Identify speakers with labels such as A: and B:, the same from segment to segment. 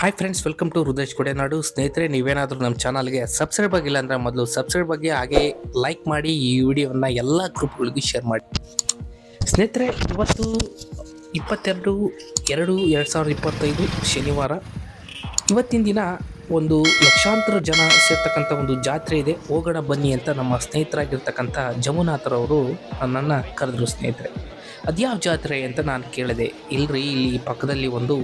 A: Hi friends welcome to Hriday Kodenadu ಸ್ನೇಹಿತರೆ ನೀವೇನಾದರೂ ನಮ್ಮ ಚಾನಲ್ಗೆ ಸಬ್ಸ್ಕ್ರೈಬ್ ಆಗಿಲ್ಲ ಅಂದರೆ ಮೊದಲು ಸಬ್ಸ್ಕ್ರೈಬ್ ಆಗಿ ಹಾಗೆ ಲೈಕ್ ಮಾಡಿ ಈ ವಿಡಿಯೋವನ್ನು ಎಲ್ಲ ಗ್ರೂಪ್ಗಳಿಗೂ ಶೇರ್ ಮಾಡಿ. ಸ್ನೇಹಿತರೆ, ಇವತ್ತು ಇಪ್ಪತ್ತೆರಡು, ಎರಡು ಎರಡು ಸಾವಿರದ ಇಪ್ಪತ್ತೈದು ಶನಿವಾರ. ಇವತ್ತಿನ ದಿನ ಒಂದು ಲಕ್ಷಾಂತರ ಜನ ಸೇರ್ತಕ್ಕಂಥ ಒಂದು ಜಾತ್ರೆ ಇದೆ. ಹೋಗೋಣ ಬನ್ನಿ ಅಂತ ನಮ್ಮ ಸ್ನೇಹಿತರಾಗಿರ್ತಕ್ಕಂಥ ಜಮುನಾಥರವರು ನನ್ನನ್ನು ಕರೆದ್ರು ಸ್ನೇಹಿತರೆ. ಅದ್ಯಾವ ಜಾತ್ರೆ ಅಂತ ನಾನು ಕೇಳಿದೆ. ಇಲ್ಲರಿ ಇಲ್ಲಿ ಪಕ್ಕದಲ್ಲಿ ಒಂದು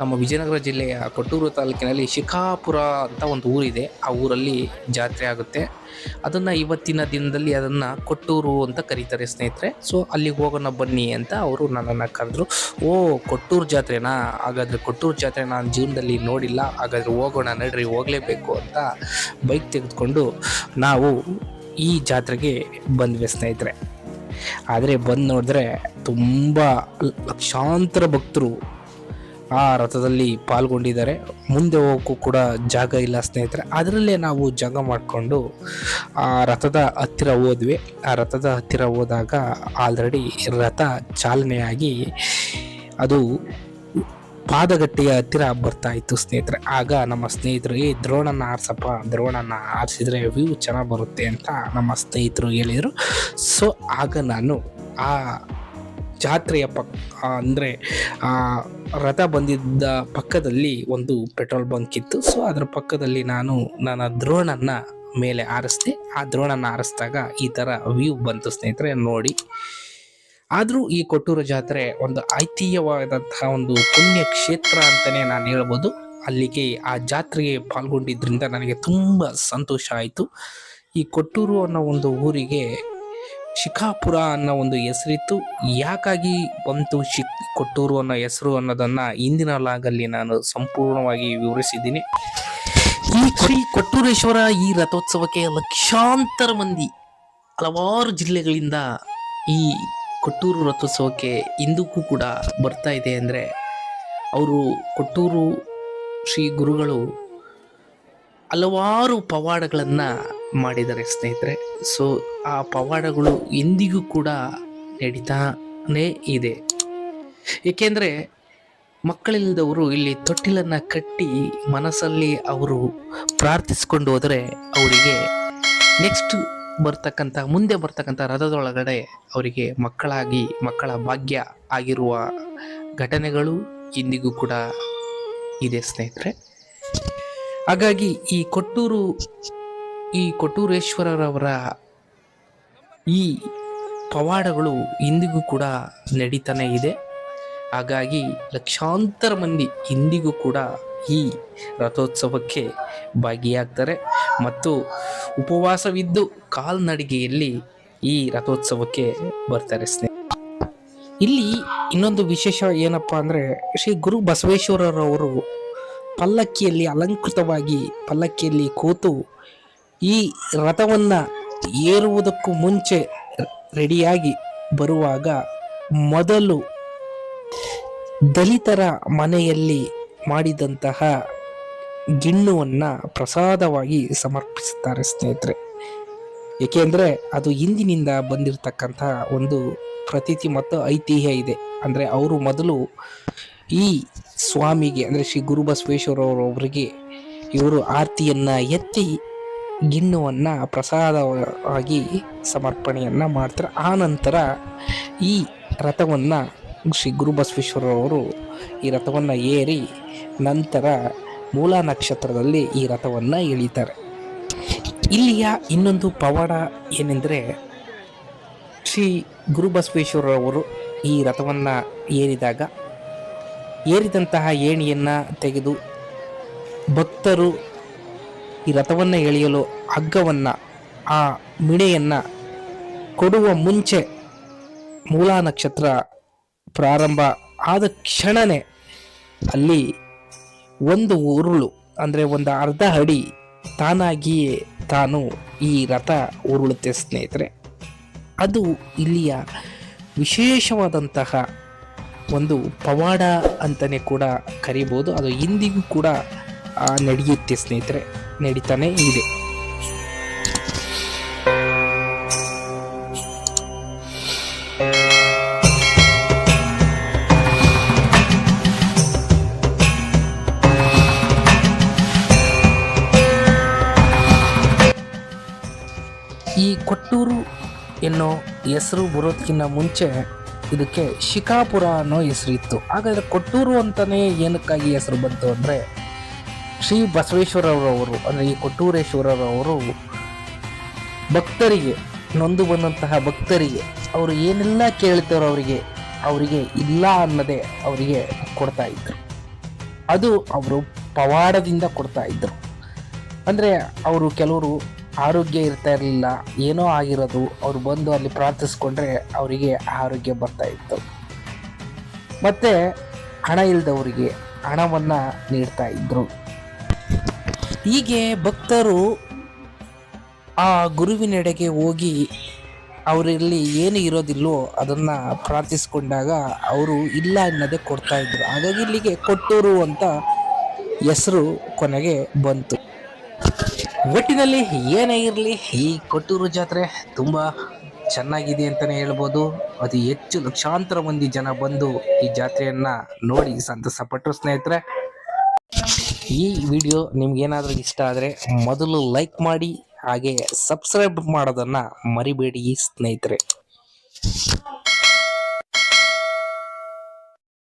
A: ನಮ್ಮ ವಿಜಯನಗರ ಜಿಲ್ಲೆಯ ಕೊಟ್ಟೂರು ತಾಲೂಕಿನಲ್ಲಿ ಶಿಖಾಪುರ ಅಂತ ಒಂದು ಊರಿದೆ. ಆ ಊರಲ್ಲಿ ಜಾತ್ರೆ ಆಗುತ್ತೆ. ಅದನ್ನು ಇವತ್ತಿನ ದಿನದಲ್ಲಿ ಅದನ್ನು ಕೊಟ್ಟೂರು ಅಂತ ಕರೀತಾರೆ ಸ್ನೇಹಿತರೆ. ಸೊ ಅಲ್ಲಿಗೆ ಹೋಗೋಣ ಬನ್ನಿ ಅಂತ ಅವರು ನನ್ನನ್ನು ಕರೆದ್ರು. ಓ, ಕೊಟ್ಟೂರು ಜಾತ್ರೆನಾ? ಹಾಗಾದರೆ ಕೊಟ್ಟೂರು ಜಾತ್ರೆ ನಾನು ಜೀವನದಲ್ಲಿ ನೋಡಿಲ್ಲ. ಹಾಗಾದರೆ ಹೋಗೋಣ ನಡ್ರಿ, ಹೋಗಲೇಬೇಕು ಅಂತ ಬೈಕ್ ತೆಗೆದುಕೊಂಡು ನಾವು ಈ ಜಾತ್ರೆಗೆ ಬಂದ್ವಿ ಸ್ನೇಹಿತರೆ. ಆದರೆ ಬಂದು ನೋಡಿದ್ರೆ ತುಂಬ ಲಕ್ಷಾಂತರ ಭಕ್ತರು ಆ ರಥದಲ್ಲಿ ಪಾಲ್ಗೊಂಡಿದ್ದಾರೆ. ಮುಂದೆ ಹೋಗೋಕ್ಕೂ ಕೂಡ ಜಾಗ ಇಲ್ಲ ಸ್ನೇಹಿತರೆ. ಅದರಲ್ಲೇ ನಾವು ಜಾಗ ಮಾಡಿಕೊಂಡು ಆ ರಥದ ಹತ್ತಿರ ಹೋದ್ವಿ. ಆ ರಥದ ಹತ್ತಿರ ಹೋದಾಗ ಆಲ್ರೆಡಿ ರಥ ಚಾಲನೆಯಾಗಿ ಅದು ಪಾದಗಟ್ಟೆಯ ಹತ್ತಿರ ಬರ್ತಾ ಇತ್ತು ಸ್ನೇಹಿತರೆ. ಆಗ ನಮ್ಮ ಸ್ನೇಹಿತರು ಈ ದ್ರೋಣನ ಆರಿಸಪ್ಪ ದ್ರೋಣನ ಆರಿಸಿದ್ರೆ ವ್ಯೂ ಚೆನ್ನಾಗಿ ಬರುತ್ತೆ ಅಂತ ನಮ್ಮ ಸ್ನೇಹಿತರು ಹೇಳಿದರು. ಸೊ, ಆಗ ನಾನು ಆ ಜಾತ್ರೆಯ ಪಕ್ ಅಂದರೆ, ಆ, ರಥ ಬಂದಿದ್ದ ಪಕ್ಕದಲ್ಲಿ ಒಂದು ಪೆಟ್ರೋಲ್ ಬಂಕ್ ಇತ್ತು. ಸೊ, ಅದರ ಪಕ್ಕದಲ್ಲಿ ನಾನು, ನನ್ನ ದ್ರೋಣನ ಮೇಲೆ ಆರಿಸ್ದೆ. ಆ ದ್ರೋಣನ ಆರಿಸಿದಾಗ ಈ ಥರ ವ್ಯೂ ಬಂತು ಸ್ನೇಹಿತರೆ, ನೋಡಿ. ಆದರೂ ಈ ಕೊಟ್ಟೂರು ಜಾತ್ರೆ ಒಂದು ಐತಿಹ್ಯವಾದಂತಹ ಒಂದು ಪುಣ್ಯ ಕ್ಷೇತ್ರ ಅಂತಲೇ ನಾನು ಹೇಳ್ಬೋದು. ಅಲ್ಲಿಗೆ ಆ ಜಾತ್ರೆಗೆ ಪಾಲ್ಗೊಂಡಿದ್ದರಿಂದ ನನಗೆ ತುಂಬ ಸಂತೋಷ ಆಯಿತು. ಈ ಕೊಟ್ಟೂರು ಅನ್ನೋ ಒಂದು ಊರಿಗೆ ಶಿಖಾಪುರ ಅನ್ನೋ ಒಂದು ಹೆಸರಿತ್ತು. ಯಾಕಾಗಿ ಬಂತು ಶಿ, ಕೊಟ್ಟೂರು ಅನ್ನೋ ಹೆಸರು ಅನ್ನೋದನ್ನು ಇಂದಿನ ಲಾಗಲ್ಲಿ ನಾನು ಸಂಪೂರ್ಣವಾಗಿ ವಿವರಿಸಿದ್ದೀನಿ. ಈ ಶ್ರೀ ಕೊಟ್ಟೂರೇಶ್ವರ ಈ ರಥೋತ್ಸವಕ್ಕೆ ಲಕ್ಷಾಂತರ ಮಂದಿ ಹಲವಾರು ಜಿಲ್ಲೆಗಳಿಂದ ಈ ಕೊಟ್ಟೂರು ರಥೋತ್ಸವಕ್ಕೆ ಇಂದಕ್ಕೂ ಕೂಡ ಬರ್ತಾ ಇದೆ ಅಂದರೆ ಅವರು ಕೊಟ್ಟೂರು ಶ್ರೀ ಗುರುಗಳು ಹಲವಾರು ಪವಾಡಗಳನ್ನು ಮಾಡಿದ್ದಾರೆ ಸ್ನೇಹಿತರೆ. ಸೊ ಆ ಪವಾಡಗಳು ಎಂದಿಗೂ ಕೂಡ ನಡೀತಾನೇ ಇದೆ. ಏಕೆಂದರೆ ಮಕ್ಕಳಿಲ್ಲದವರು ಇಲ್ಲಿ ತೊಟ್ಟಿಲನ್ನು ಕಟ್ಟಿ ಮನಸ್ಸಲ್ಲಿ ಅವರು ಪ್ರಾರ್ಥಿಸ್ಕೊಂಡು ಹೋದರೆ ಅವರಿಗೆ ನೆಕ್ಸ್ಟ್ ಬರ್ತಕ್ಕಂಥ, ಮುಂದೆ ಬರ್ತಕ್ಕಂಥ ರಥದೊಳಗಡೆ ಅವರಿಗೆ ಮಕ್ಕಳಾಗಿ, ಮಕ್ಕಳ ಭಾಗ್ಯ ಆಗಿರುವ ಘಟನೆಗಳು ಇಂದಿಗೂ ಕೂಡ ಇದೆ ಸ್ನೇಹಿತರೆ. ಹಾಗಾಗಿ ಈ ಕೊಟ್ಟೂರು, ಈ ಕೊಟ್ಟೂರೇಶ್ವರರವರ ಈ ಪವಾಡಗಳು ಇಂದಿಗೂ ಕೂಡ ನಡೀತಾನೆ ಇದೆ. ಹಾಗಾಗಿ ಲಕ್ಷಾಂತರ ಮಂದಿ ಇಂದಿಗೂ ಕೂಡ ಈ ರಥೋತ್ಸವಕ್ಕೆ ಭಾಗಿಯಾಗ್ತಾರೆ. ಮತ್ತು ಉಪವಾಸವಿದ್ದು ಕಾಲ್ನಡಿಗೆಯಲ್ಲಿ ಈ ರಥೋತ್ಸವಕ್ಕೆ ಬರ್ತಾರೆ ಸ್ನೇಹ. ಇಲ್ಲಿ ಇನ್ನೊಂದು ವಿಶೇಷ ಏನಪ್ಪಾ ಅಂದರೆ ಶ್ರೀ ಗುರು ಬಸವೇಶ್ವರರವರು ಪಲ್ಲಕ್ಕಿಯಲ್ಲಿ ಅಲಂಕೃತವಾಗಿ ಪಲ್ಲಕ್ಕಿಯಲ್ಲಿ ಕೂತು ಈ ರಥವನ್ನು ಏರುವುದಕ್ಕೂ ಮುಂಚೆ ರೆಡಿಯಾಗಿ ಬರುವಾಗ ಮೊದಲು ದಲಿತರ ಮನೆಯಲ್ಲಿ ಮಾಡಿದಂತಹ ಗಿಣ್ಣುವನ್ನು ಪ್ರಸಾದವಾಗಿ ಸಮರ್ಪಿಸುತ್ತಾರೆ ಸ್ನೇಹಿತರೆ. ಏಕೆಂದರೆ ಅದು ಹಿಂದಿನಿಂದ ಬಂದಿರತಕ್ಕಂತಹ ಒಂದು ಪ್ರತೀತಿ ಮತ್ತು ಐತಿಹ್ಯ ಇದೆ. ಅಂದರೆ ಅವರು ಮೊದಲು ಈ ಸ್ವಾಮಿಗೆ, ಅಂದರೆ ಶ್ರೀ ಗುರು ಇವರು ಆರತಿಯನ್ನು ಎತ್ತಿ ಗಿಣ್ಣುವನ್ನು ಪ್ರಸಾದವಾಗಿ ಸಮರ್ಪಣೆಯನ್ನು ಮಾಡ್ತಾರೆ. ಆ ನಂತರ ಈ ರಥವನ್ನು ಶ್ರೀ ಗುರು ಬಸವೇಶ್ವರವರು ಈ ರಥವನ್ನು ಏರಿ ನಂತರ ಮೂಲ ನಕ್ಷತ್ರದಲ್ಲಿ ಈ ರಥವನ್ನು ಎಳೀತಾರೆ. ಇಲ್ಲಿಯ ಇನ್ನೊಂದು ಪವಾಡ ಏನೆಂದರೆ ಶ್ರೀ ಗುರು ಬಸವೇಶ್ವರರವರು ಈ ರಥವನ್ನು ಏರಿದಾಗ ಏರಿದಂತಹ ಏಣಿಯನ್ನು ತೆಗೆದು ಭಕ್ತರು ಈ ರಥವನ್ನು ಎಳೆಯಲು ಹಗ್ಗವನ್ನು, ಆ ಮಿಣೆಯನ್ನು ಕೊಡುವ ಮುಂಚೆ ಮೂಲ ನಕ್ಷತ್ರ ಪ್ರಾರಂಭ ಆದ ಕ್ಷಣನೇ ಅಲ್ಲಿ ಒಂದು ಉರುಳು, ಅಂದರೆ ಒಂದು ಅರ್ಧ ಅಡಿ ತಾನಾಗಿಯೇ ತಾನು ಈ ರಥ ಉರುಳುತ್ತೆ ಸ್ನೇಹಿತರೆ. ಅದು ಇಲ್ಲಿಯ ವಿಶೇಷವಾದಂತಹ ಒಂದು ಪವಾಡ ಅಂತಲೇ ಕೂಡ ಕರಿಬೋದು. ಅದು ಇಂದಿಗೂ ಕೂಡ ನಡೆಯುತ್ತೆ ಸ್ನೇಹಿತರೆ. ನಡೀತಾನೆ ಇದೆ. ಕೊಟ್ಟೂರು ಎನ್ನೋ ಹೆಸರು ಬರೋದಕ್ಕಿಂತ ಮುಂಚೆ ಇದಕ್ಕೆ ಶಿಕಾಪುರ ಅನ್ನೋ ಹೆಸರು ಇತ್ತು. ಹಾಗಾದ್ರೆ ಕೊಟ್ಟೂರು ಅಂತಲೇ ಏನಕ್ಕಾಗಿ ಹೆಸರು ಬಂತು ಅಂದರೆ ಶ್ರೀ ಬಸವೇಶ್ವರರವರು, ಅಂದರೆ ಈ ಕೊಟ್ಟೂರೇಶ್ವರರವರು ಭಕ್ತರಿಗೆ, ನೊಂದು ಬಂದಂತಹ ಭಕ್ತರಿಗೆ, ಅವರು ಏನೆಲ್ಲ ಕೇಳ್ತಾರೋ ಅವರಿಗೆ ಅವರಿಗೆ ಇಲ್ಲ ಅನ್ನದೇ ಅವರಿಗೆ ಕೊಡ್ತಾ ಇದ್ರು. ಅದು ಅವರು ಪವಾಡದಿಂದ ಕೊಡ್ತಾ ಇದ್ದರು ಅಂದರೆ ಅವರು ಕೆಲವರು ಆರೋಗ್ಯ ಇರ್ತಾ ಇರಲಿಲ್ಲ, ಏನೋ ಆಗಿರೋದು, ಅವ್ರು ಬಂದು ಅಲ್ಲಿ ಪ್ರಾರ್ಥಿಸ್ಕೊಂಡ್ರೆ ಅವರಿಗೆ ಆರೋಗ್ಯ ಬರ್ತಾ ಇತ್ತು. ಮತ್ತು ಹಣ ಇಲ್ಲದವರಿಗೆ ಹಣವನ್ನು ನೀಡ್ತಾ ಇದ್ರು. ಹೀಗೆ ಭಕ್ತರು ಆ ಗುರುವಿನೆಡೆಗೆ ಹೋಗಿ ಅವರಲ್ಲಿ ಏನು ಇರೋದಿಲ್ವೋ ಅದನ್ನು ಪ್ರಾರ್ಥಿಸ್ಕೊಂಡಾಗ ಅವರು ಇಲ್ಲ ಅನ್ನೋದೇ ಕೊಡ್ತಾ ಇದ್ರು. ಹಾಗಾಗಿ ಇಲ್ಲಿಗೆ ಕೊಟ್ಟೂರು ಅಂತ ಹೆಸರು ಕೊನೆಗೆ ಬಂತು. ಒಟ್ಟಿನಲ್ಲಿ ಏನೇ ಇರಲಿ, ಈ ಕೊಟ್ಟೂರು ಜಾತ್ರೆ ತುಂಬ ಚೆನ್ನಾಗಿದೆ ಅಂತಲೇ ಹೇಳ್ಬೋದು. ಅತಿ ಹೆಚ್ಚು ಲಕ್ಷಾಂತರ ಮಂದಿ ಜನ ಬಂದು ಈ ಜಾತ್ರೆಯನ್ನು ನೋಡಿ ಸಂತಸಪಟ್ಟರು ಸ್ನೇಹಿತರೆ. ಈ ವಿಡಿಯೋ ನಿಮ್ಗೇನಾದರೂ ಇಷ್ಟ ಆದರೆ ಮೊದಲು ಲೈಕ್ ಮಾಡಿ, ಹಾಗೆ ಸಬ್ಸ್ಕ್ರೈಬ್ ಮಾಡೋದನ್ನು ಮರಿಬೇಡಿ ಸ್ನೇಹಿತರೆ.